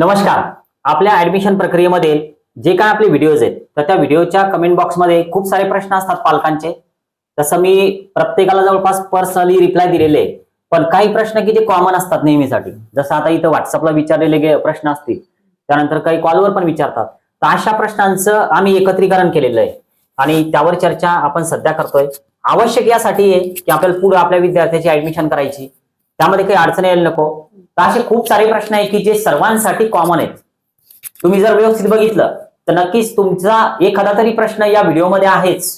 नमस्कार. आपल्या ऍडमिशन प्रक्रियेमध्ये जे काय आपले व्हिडिओज आहेत तर त्या व्हिडिओच्या कमेंट बॉक्समध्ये खूप सारे प्रश्न असतात पालकांचे. तसं मी प्रत्येकाला जवळपास पर्सनली रिप्लाय दिलेले आहे. पण काही प्रश्न की जे कॉमन असतात नेहमीसाठी जसं आता इथं व्हॉट्सअपला विचारलेले गे- प्रश्न असतील त्यानंतर काही कॉलवर पण विचारतात. तर अशा प्रश्नांचं आम्ही एकत्रीकरण केलेलं आहे. आणि त्यावर चर्चा आपण सध्या करतोय. आवश्यक यासाठी आहे की आपल्याला पुढे आपल्या विद्यार्थ्याची ऍडमिशन करायची. त्यामध्ये काही अडचण यायला नको. तर असे खूप सारे प्रश्न आहेत की जे सर्वांसाठी कॉमन आहेत. तुम्ही जर व्यवस्थित बघितलं तर नक्कीच तुमचा एखादा तरी प्रश्न या व्हिडिओमध्ये आहेच.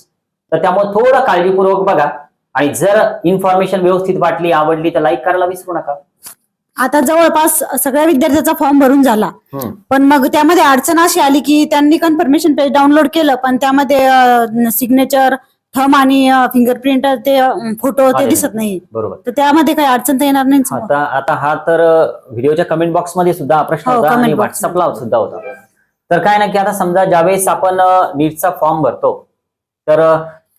तर त्यामुळे थोडं काळजीपूर्वक बघा. आणि जर इन्फॉर्मेशन व्यवस्थित वाटली आवडली तर लाईक करायला विसरू नका. आता जवळपास सगळ्या विद्यार्थ्याचा फॉर्म भरून झाला. पण मग त्यामध्ये अडचण अशी आली की त्यांनी कन्फर्मेशन पेज डाउनलोड केलं पण त्यामध्ये सिग्नेचर थम आणि फिंगरप्रिंट ते फोटो ते दिसत नाही. बरोबर. तर त्यामध्ये काही अडचण तर येणार नाही. आता आता हा तर व्हिडिओच्या कमेंट बॉक्समध्ये सुद्धा हा प्रश्न हो, होता आणि व्हॉट्सअपला सुद्धा होता. तर काय ना की आता समजा ज्यावेळेस आपण नीटचा फॉर्म भरतो तर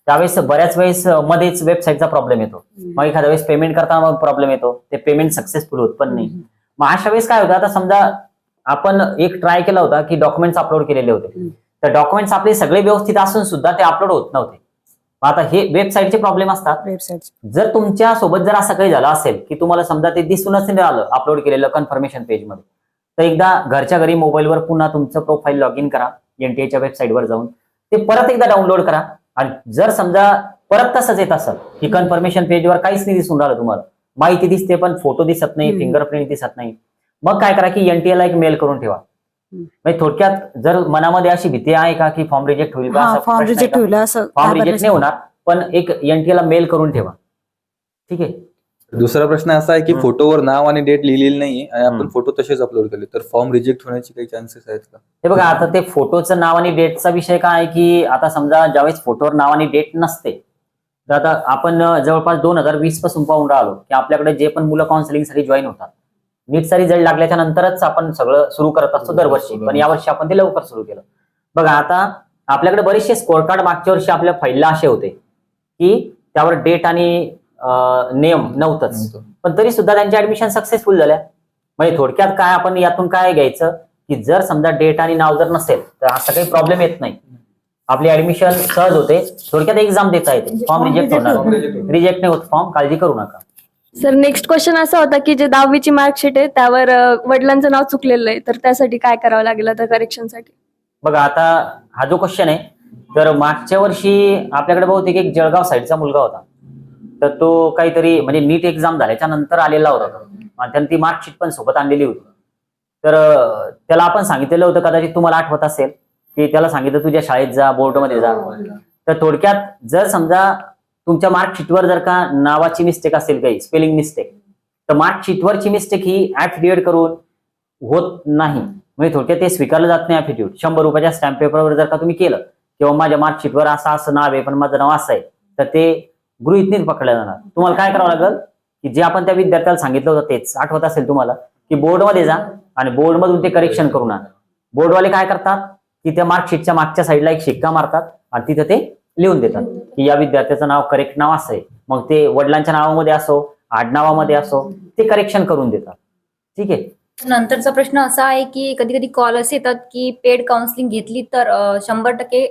त्यावेळेस बऱ्याच वेळेस मध्येच वेबसाईटचा प्रॉब्लेम येतो. मग एखाद्या वेळेस पेमेंट करताना प्रॉब्लेम येतो. ते पेमेंट सक्सेसफुल होत पण नाही. मग अशा वेळेस काय होतं? आता समजा आपण एक ट्राय केला होता की डॉक्युमेंट्स अपलोड केलेले होते. तर डॉक्युमेंट्स आपले सगळे व्यवस्थित असून सुद्धा ते अपलोड होत नव्हते. आता हे वेबसाईटचे प्रॉब्लेम असतात वेबसाईट जर तुमच्यासोबत जर असं काही झालं असेल की तुम्हाला समजा ते दिसूनच नाही आलं अपलोड केलेलं कन्फर्मेशन पेजमध्ये तर एकदा घरच्या घरी मोबाईलवर पुन्हा तुमचं प्रोफाईल लॉग इन करा एनटीएच्या वेबसाईटवर जाऊन ते परत एकदा डाउनलोड करा आणि जर समजा परत तसंच येत असेल की कन्फर्मेशन पेजवर काहीच नाही दिसून राहिलं तुम्हाला माहिती दिसते पण फोटो दिसत नाही. फिंगरप्रिंट दिसत नाही मग काय करा की एनटीए ला एक मेल करून ठेवा. म्हणजे थोडक्यात जर मनामध्ये अशी भीती आहे का की फॉर्म रिजेक्ट होईल का असा फॉर्म प्रश्न आहे रिजेक्ट का? होईल असं फॉर्म रिजेक्ट. नाही होणार पण एक एनटीए ला मेल करून ठेवा ठीक आहे दुसरा प्रश्न असा आहे की हम्म. फोटोवर नाव आणि डेट लिहिलेली नाही आणि आपण हम्म. फोटो तसेच अपलोड केले तर फॉर्म रिजेक्ट होण्याचे काही चान्सेस आहेत का हे बघा आता ते फोटोचं नाव आणि डेटचा विषय काय आहे की आता समजा ज्यावेळेस फोटोवर नाव आणि डेट नसते तर आता आपण अं, जवळपास दोन हजार वीसपासून पाहून राहिलो की आपल्याकडे जे पण मुलं काउन्सिलिंगसाठी जॉईन होतात नीटचा रिझल्ट लागल्याच्या नंतरच आपण सगळं सुरू करत असतो दरवर्षी. पण यावर्षी आपण ते लवकर सुरू केलं. बघा आता आपल्याकडे बरेचसे स्कोर कार्ड मागच्या वर्षी आपल्या फाईलला असे होते की त्यावर डेट आणि नेम नव्हतंच. नव्हतं. पण तरी सुद्धा त्यांच्या ऍडमिशन सक्सेसफुल झाल्या. म्हणजे थोडक्यात काय आपण यातून काय घ्यायचं की जर समजा डेट आणि नाव जर नसेल तर असा काही प्रॉब्लेम येत नाही. आपली ऍडमिशन सहज होते. थोडक्यात एक्झाम देता येते. म्हणजे फॉर्म रिजेक्ट reject होणार. रिजेक्ट नाही. होत फॉर्म काळजी करू नका. सर नेक्स्ट क्वेश्चन असा होता की जे दहावीची मार्कशीट आहे त्यावर अ, वडिलांचं नाव चुकलेलं आहे तर त्यासाठी काय करावं लागेल आता करेक्शनसाठी बघा आता हा जो क्वेश्चन आहे तर मागच्या वर्षी आपल्याकडे बहुतेक एक जळगाव साईडचा मुलगा होता. तर तो काहीतरी म्हणजे नीट एक्झाम झाल्याच्यानंतर आलेला होता तो. आणि त्याने ती मार्कशीट पण सोबत आणलेली होती. तर अं, त्याला आपण सांगितलेलं होतं कदाचित तुम्हाला आठवत असेल की त्याला सांगितलं तुझ्या शाळेत जा बोर्डमध्ये जा. तर थोडक्यात जर समजा तुमच्या मार्कशीटवर जर का नावाची मिस्टेक असेल काही स्पेलिंग मिस्टेक तर मार्कशीटवरची मिस्टेक ही ऍफिडेविट करून होत नाही. म्हणजे थोडक्यात ते स्वीकारलं जात नाही ऍफिडेविट शंभर रुपयाच्या स्टॅम्प पेपरवर जर का तुम्ही केलं किंवा माझ्या मार्कशीटवर असं असं नाव आहे पण माझं नाव असं आहे तर ते गृहित पकडलं जाणार. तुम्हाला काय करावं लागेल की जे आपण त्या विद्यार्थ्याला सांगितलं होतं तेच आठवत असेल तुम्हाला की बोर्डमध्ये जा आणि बोर्डमधून ते करेक्शन करून आणा. बोर्डवाले काय करतात की त्या मार्कशीटच्या मागच्या साईडला एक शिक्का मारतात आणि तिथं ते लिहून देतात की या विद्यार्थ्याचं नाव करेक्ट नाव असं आहे. मग ते वडिलांच्या नावामध्ये असो आडनावामध्ये असो ते करेक्शन करून देतात. ठीक आहे? नंतरचा प्रश्न असा आहे की कधी कधी कॉल असे येतात की पेड काउन्सिलिंग घेतली तर शंभर टक्के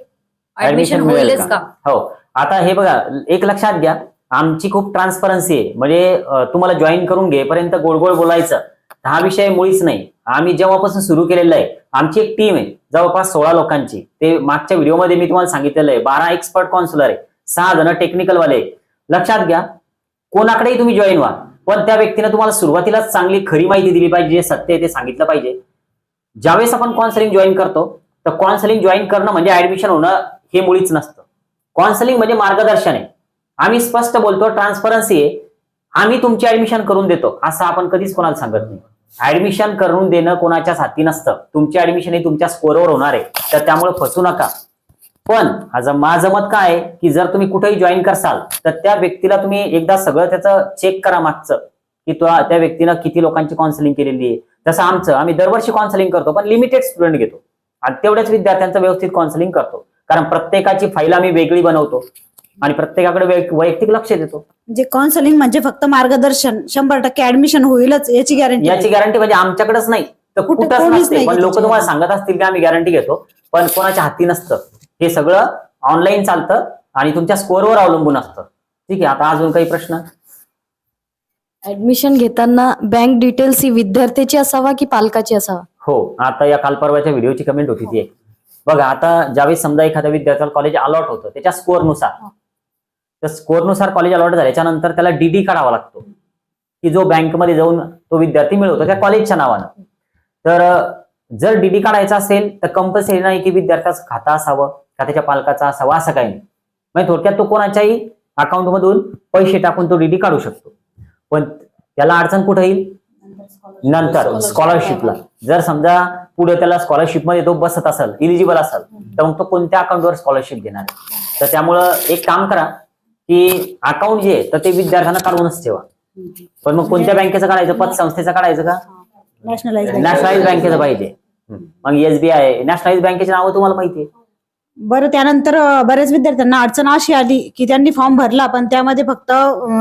ऍडमिशन होईलच का? हो. आता हे बघा एक लक्षात घ्या आमची खूप ट्रान्सपरन्सी आहे. म्हणजे तुम्हाला जॉईन करून घेपर्यंत गोड गोड बोलायचं. हा विषय मुळीच नाही. आम्ही जेव्हापासून सुरू केलेलं आहे आमची एक टीम आहे जवळपास सोळा लोकांची. ते मागच्या व्हिडिओमध्ये मी तुम्हाला सांगितलेलं आहे बारा एक्सपर्ट कॉन्सुलर आहे सहा जण टेक्निकल वाले लक्षात घ्या कोणाकडेही तुम्ही जॉईन व्हा पण त्या व्यक्तीने तुम्हाला सुरुवातीलाच चांगली खरी माहिती दिली पाहिजे जे सत्य आहे ते सांगितलं पाहिजे. ज्यावेळेस आपण कॉन्सलिंग जॉईन करतो तर कॉन्सलिंग जॉईन करणं म्हणजे ऍडमिशन होणं हे मुळीच नसतं. कॉन्सलिंग म्हणजे मार्गदर्शन आहे. आम्ही स्पष्ट बोलतो ट्रान्सपरन्सी आहे. आम्ही तुमची ऍडमिशन करून देतो असं आपण कधीच कोणाला सांगत नाही. ऍडमिशन करून देणं कोणाच्या हाती नसतं. तुमची ऍडमिशन ही तुमच्या स्कोरवर होणार आहे. तर त्यामुळे फसू नका. पण आज माझं मत काय आहे की जर तुम्ही कुठेही जॉईन करसाल तर त्या व्यक्तीला तुम्ही एकदा सगळं त्याचं चेक करा मागचं. की तो त्या व्यक्तीनं किती लोकांची काउन्सिलिंग केलेली आहे. जसं आमचं आम्ही दरवर्षी काउन्सिलिंग करतो पण लिमिटेड स्टुडंट घेतो. आणि तेवढ्याच विद्यार्थ्यांचं व्यवस्थित काउन्सिलिंग करतो. कारण प्रत्येकाची फाईल आम्ही वेगळी बनवतो. आणि प्रत्येकाकडे वैय- वैयक्तिक लक्ष देतो. जे काउन्सिलिंग म्हणजे फक्त मार्गदर्शन शंभर टक्के ऍडमिशन होईलच याची गॅरंटी याची गॅरंटी म्हणजे आमच्याकडेच नाही तर कुठं कुठंच नसते. पण लोक तुम्हाला. सांगत असतील की आम्ही गॅरंटी घेतो पण कोणाच्या हाती नसतं. हे सगळं ऑनलाईन चालतं आणि तुमच्या स्कोअरवर अवलंबून असतं. ठीक आहे आता अजून काही प्रश्न? ऍडमिशन घेताना बँक डिटेल्स ही विद्यार्थ्याची असावा की पालकाची असावा? हो आता या काल परवाच्या व्हिडिओची कमेंट होती ती एक. बघा आता ज्यावेळेस समजा एखाद्या विद्यार्थ्याला कॉलेज अलॉट होतं त्याच्या स्कोअरनुसार तर स्कोरनुसार कॉलेज अलॉट झाल्याच्यानंतर त्याला डीडी काढावा लागतो. की जो बँकमध्ये जाऊन तो विद्यार्थी मिळवतो त्या कॉलेजच्या नावानं. तर जर डीडी काढायचा असेल तर कंपल्सरी नाही की विद्यार्थ्याचं खातं असावं का त्याच्या पालकाचा असावं असं काही नाही. म्हणजे थोडक्यात तो कोणाच्याही अकाउंटमधून पैसे टाकून तो डीडी काढू शकतो. पण त्याला अडचण कुठे येईल? नंतर स्कॉलरशिपला जर समजा पुढे त्याला स्कॉलरशिपमध्ये तो बसत असेल इलिजिबल असेल तर मग तो कोणत्या अकाउंटवर स्कॉलरशिप घेणार तर त्यामुळं एक काम करा की अकाउंट जे तर ते विद्यार्थ्यांना काढूनच ठेवा. पण मग कोणत्या बँकेचं काढायचं? पतसंस्थेचं काढायचं का? नॅशनलाइज नॅशनलाइज बँकेचं पाहिजे. मग एसबीआय नॅशनलाइज बँकेची नावं तुम्हाला माहिती आहे? बरं त्यानंतर बऱ्याच विद्यार्थ्यांना अडचण अशी आली की त्यांनी फॉर्म भरला पण त्यामध्ये फक्त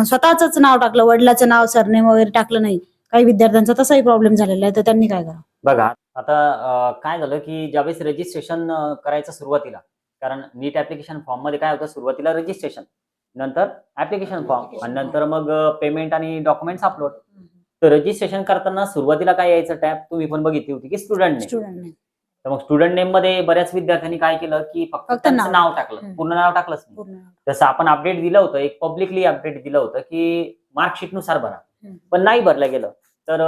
स्वतःच नाव टाकलं वडिलाचं नाव सरनेम वगैरे टाकलं नाही. काही विद्यार्थ्यांचा तसाही प्रॉब्लेम झालेला आहे तर त्यांनी काय करावं? बघा आता काय झालं की ज्यावेळेस रजिस्ट्रेशन करायचं सुरुवातीला कारण नीट ऍप्लिकेशन फॉर्ममध्ये काय होतं? सुरुवातीला रजिस्ट्रेशन नंतर ऍप्लिकेशन फॉर्म आणि नंतर मग पेमेंट आणि डॉक्युमेंट्स अपलोड तर रजिस्ट्रेशन करताना सुरुवातीला काय यायचं टॅब तुम्ही पण बघितली होती की स्टुडंट नेम तर मग स्टुडंट नेममध्ये बऱ्याच विद्यार्थ्यांनी काय केलं की फक्त त्यांचं नाव. टाकलं. पूर्ण नाव टाकलंच नाही. तसं आपण अपडेट दिलं होतं एक पब्लिकली अपडेट दिलं होतं की मार्कशीटनुसार भरा. पण नाही भरलं गेलं. तर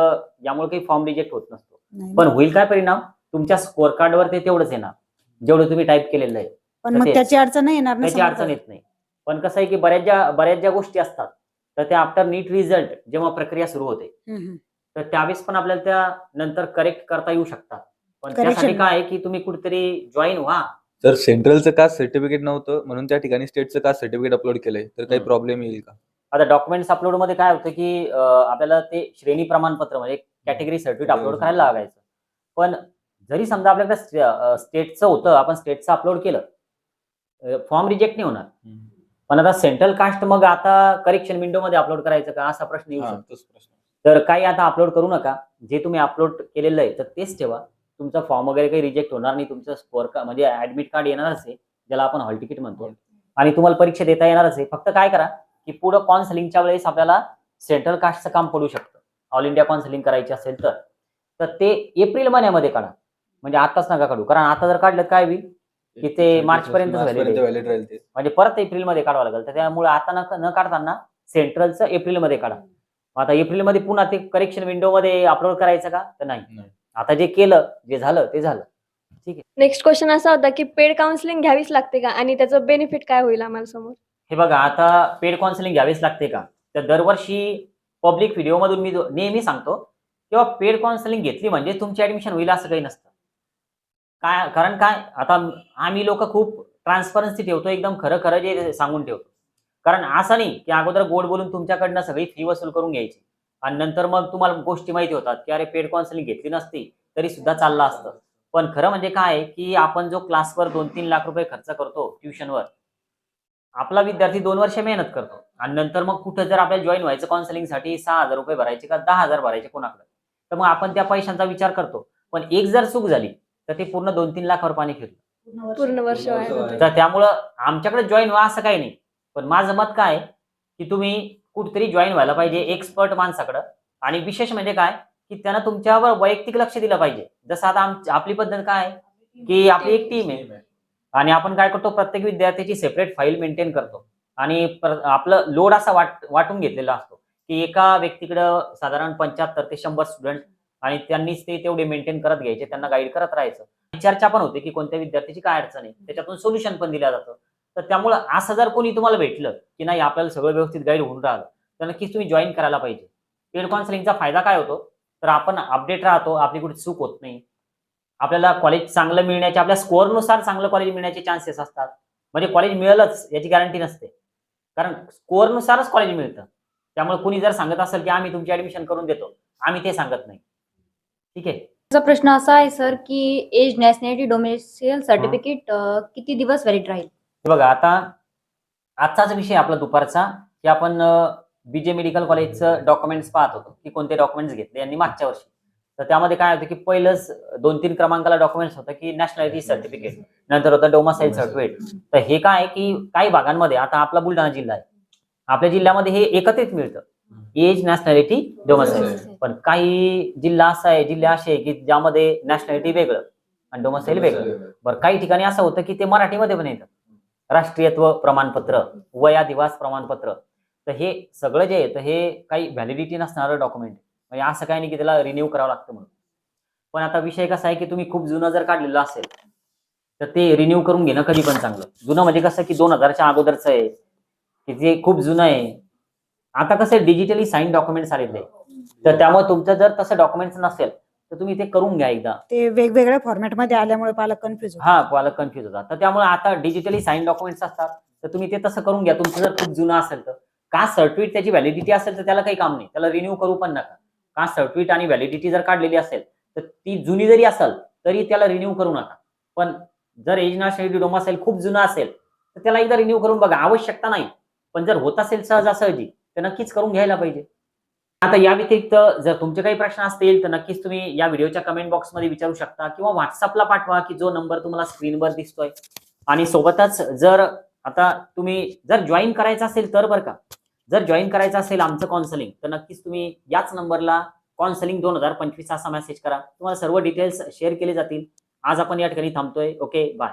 यामुळे काही फॉर्म रिजेक्ट होत नसतो. पण होईल काय परिणाम? तुमच्या स्कोअर कार्डवर ते तेवढंच येणार. जेवढं तुम्ही टाईप केलेलं आहे. पण. त्याची अडचण नाही येणार त्याची अडचण येत नाही. पण कसं आहे की बऱ्याच ज्या बऱ्याच ज्या गोष्टी असतात. तर त्या आफ्टर नीट रिझल्ट जेव्हा प्रक्रिया सुरू होते. तर त्यावेळेस पण आपल्याला त्या नंतर करेक्ट करता येऊ शकतात. पण. त्यासाठी काय आहे की तुम्ही कुठेतरी जॉईन व्हा. जर सेंट्रलचं कास्ट सर्टिफिकेट नव्हतं? म्हणून त्या ठिकाणी स्टेटचं कास्ट सर्टिफिकेट अपलोड केलंय? तर काही. प्रॉब्लेम येईल का? आता डॉक्युमेंट्स अपलोडमध्ये काय होतं की आपल्याला ते श्रेणी प्रमाणपत्र म्हणजे कॅटेगरी सर्टिफिकेट अपलोड करायला लागायचं. पण जरी समजा आपल्याकडे स्टेटचं होतं आपण स्टेटचं अपलोड केलं फॉर्म रिजेक्ट नाही होणार. पण आता सेंट्रल कास्ट मग आता करेक्शन विंडो मध्ये अपलोड करायचं का? असा प्रश्न येऊ शकतो. तर काही आता अपलोड करू नका. जे तुम्ही अपलोड केलेलं आहे तर तेच ठेवा. तुमचा फॉर्म वगैरे काही रिजेक्ट होणार नाही. तुमचं स्कोअर का म्हणजे ऍडमिट कार्ड येणारच आहे ज्याला आपण हॉल तिकीट म्हणतो. आणि तुम्हाला परीक्षा देता येणारच आहे फक्त काय करा की पुढं काउन्सिलिंगच्या वेळेस आपल्याला सेंट्रल कास्टचं काम पडू शकतं. ऑल इंडिया काउन्सिलिंग करायची असेल तर. तर ते एप्रिल महिन्यामध्ये काढा. म्हणजे आताच नका काढू. कारण आता जर काढलं काय होईल? की ते मार्चपर्यंतच valid आहे. व्हॅलिड राहील ते. म्हणजे परत एप्रिलमध्ये काढावं लागेल. तर त्यामुळे आता न न काढताना सेंट्रलचं एप्रिलमध्ये काढा. मग आता एप्रिलमध्ये पुन्हा ते करेक्शन विंडोमध्ये अपलोड करायचं का? तर नाही. नाही. आता जे केलं जे झालं ते झालं. नेक्स्ट क्वेश्चन असा होता की पेड काउन्सिलिंग घ्यावीच लागते का? आणि त्याचं बेनिफिट काय होईल आम्हाला समोर? हे बघा आता पेड काउन्सिलिंग घ्यावीच लागते का? तर दरवर्षी पब्लिक व्हिडिओमधून मी जो- नेहमी सांगतो किंवा पेड काउन्सिलिंग घेतली म्हणजे तुमची ऍडमिशन होईल असं काही नसतं. काय कारण काय आता आम्ही लोक खूप ट्रान्सपरन्सी ठेवतो एकदम खरं खरं जे सांगून ठेवतो. कारण असं नाही की अगोदर गोड बोलून तुमच्याकडनं सगळी फी वसूल करून घ्यायची. आणि नंतर मग तुम्हाला गोष्टी माहिती होतात की अरे पेड काउन्सिलिंग घेतली नसती तरी सुद्धा चाललं असतं. पण खरं म्हणजे काय आहे की आपण जो क्लासवर दोन तीन लाख रुपये खर्च करतो ट्युशनवर आपला विद्यार्थी दोन वर्ष मेहनत करतो. आणि नंतर मग कुठं जर आपल्याला जॉईन व्हायचं काउन्सिलिंगसाठी सहा हजार रुपये भरायचे का दहा हजार भरायचे कोणाकडे? तर मग आपण त्या पैशांचा विचार करतो. पण एक जर चूक झाली तर ते पूर्ण दोन तीन लाखावर पाणी फिरलं पूर्ण वर्ष. वाया जातं. तर त्यामुळं आमच्याकडे जॉईन व्हा असं काही नाही. पण माझं मत काय आहे की तुम्ही कुठेतरी जॉईन व्हायला पाहिजे एक्सपर्ट माणसाकडं. आणि विशेष म्हणजे काय की त्यानं तुमच्यावर वैयक्तिक लक्ष दिलं पाहिजे. जसं आता आम- आपली पद्धत काय आहे की आपली एक टीम आहे. आणि आपण काय करतो प्रत्येक विद्यार्थ्याची सेपरेट फाईल मेंटेन करतो. आणि प्र- आपलं लोड असा वाट वाटून घेतलेला असतो की एका व्यक्तीकडं साधारण पंच्याहत्तर ते शंभर स्टुडंट आणि त्यांनीच ते तेवढे मेंटेन करत घ्यायचे त्यांना गाईड करत राहायचं. चर्चा पण होते की कोणत्या विद्यार्थ्याची काय अडचण आहे त्याच्यातून सोल्युशन पण दिलं जातं. तर त्यामुळं असं जर कोणी तुम्हाला भेटलं की नाही आपल्याला सगळं व्यवस्थित गाईड होऊन राहिलं तर नक्कीच तुम्ही जॉईन करायला पाहिजे. पेड काउन्सिलिंगचा फायदा काय होतो? तर आपण अपडेट राहतो आपली कुठे चूक होत नाही. आपल्याला कॉलेज चांगलं मिळण्याचे आपल्या स्कोअरनुसार चांगलं कॉलेज मिळण्याचे चान्सेस असतात. म्हणजे कॉलेज मिळेलच याची गॅरंटी नसते. कारण स्कोअरनुसारच कॉलेज मिळतं. त्यामुळे कुणी जर सांगत असेल की आम्ही तुमची ऍडमिशन करून देतो आम्ही ते सांगत नाही. ठीक आहे. माझा प्रश्न असा आहे सर की एज नॅशनॅलिटी डोमेसियल सर्टिफिकेट किती दिवस व्हॅलिड राहील? बघा आता आजचाच विषय आपला दुपारचा की आपण बीजे मेडिकल कॉलेजचं डॉक्युमेंट्स पाहत होतो की कोणते डॉक्युमेंट्स घेतले यांनी मागच्या वर्षी. तर त्यामध्ये काय होतं की पहिलंच दोन तीन क्रमांकाला डॉक्युमेंट्स होतं की नॅशनॅलिटी सर्टिफिकेट नंतर होतं डोमासाईल सर्टिफिकेट तर हे काय आहे की काही भागांमध्ये आता आपला बुलढाणा जिल्हा आहे. आपल्या जिल्ह्यामध्ये हे एकत्रित मिळतं. एज नॅशनॅलिटी डोमासाईल पण काही जिल्हा असा आहे जिल्हे असे आहे की ज्यामध्ये नॅशनॅलिटी वेगळं आणि डोमासाईल वेगळं. बरं काही ठिकाणी असं होतं की ते मराठीमध्ये पण येतं. राष्ट्रीयत्व प्रमाणपत्र वयादिवास प्रमाणपत्र. तर हे सगळं जे आहे तर हे काही व्हॅलिडिटी नसणारं डॉक्युमेंट म्हणजे असं काही नाही की त्याला रिन्यू करावं लागतं म्हणून. पण आता विषय कसा आहे की तुम्ही खूप जुनं जर काढलेलं असेल तर ते रिन्यू करून घेणं कधी पण चांगलं. जुनं म्हणजे कसं की दोन हजारच्या अगोदरचं आहे की जे खूप जुनं आहे आता कसं डिजिटली साईन डॉक्युमेंट्स आलेले तर त्यामुळे तुमचं जर तसं डॉक्युमेंट्स नसेल तर तुम्ही ते करून घ्या एकदा. ते वेगवेगळ्या फॉर्मॅटमध्ये आल्यामुळे पालक कन्फ्युज हा पालक कन्फ्युज होतात. तर त्यामुळे आता डिजिटली साईन डॉक्युमेंट्स असतात तर तुम्ही ते तसं करून घ्या. तुमचं जर खूप जुनं असेल तर. कास्ट सर्टिफिकेट त्याची व्हॅलिडिटी असेल तर त्याला काही काम नाही. त्याला रिन्यू करू पण नका. कास्ट सर्टिफिकेट आणि व्हॅलिडिटी जर काढलेली असेल तर ती जुनी जरी असेल तरी त्याला रिन्यू करू नका. पण जर एज नॅशनॅलिटी डोमासाईल खूप जुनं असेल तर त्याला एकदा रिन्यू करून बघा. आवश्यकता नाही. पण जर होत असेल सहजासहजी तर नक्कीच करून घ्यायला पाहिजे. आता या व्यतिरिक्त जर तुमचे काही प्रश्न असतील तर नक्कीच तुम्ही या व्हिडिओच्या कमेंट बॉक्समध्ये विचारू शकता किंवा व्हॉट्सअपला पाठवा की जो नंबर तुम्हाला स्क्रीनवर दिसतोय. आणि सोबतच जर आता तुम्ही जर जॉईन करायचं असेल तर बरं का. जर जॉईन करायचं असेल आमचं कॉन्सलिंग तर नक्कीच तुम्ही याच नंबरला कॉन्सलिंग दोन हजार पंचवीस असा मेसेज करा. तुम्हाला सर्व डिटेल्स शेअर केले जातील. आज आपण या ठिकाणी थांबतोय. Okay bye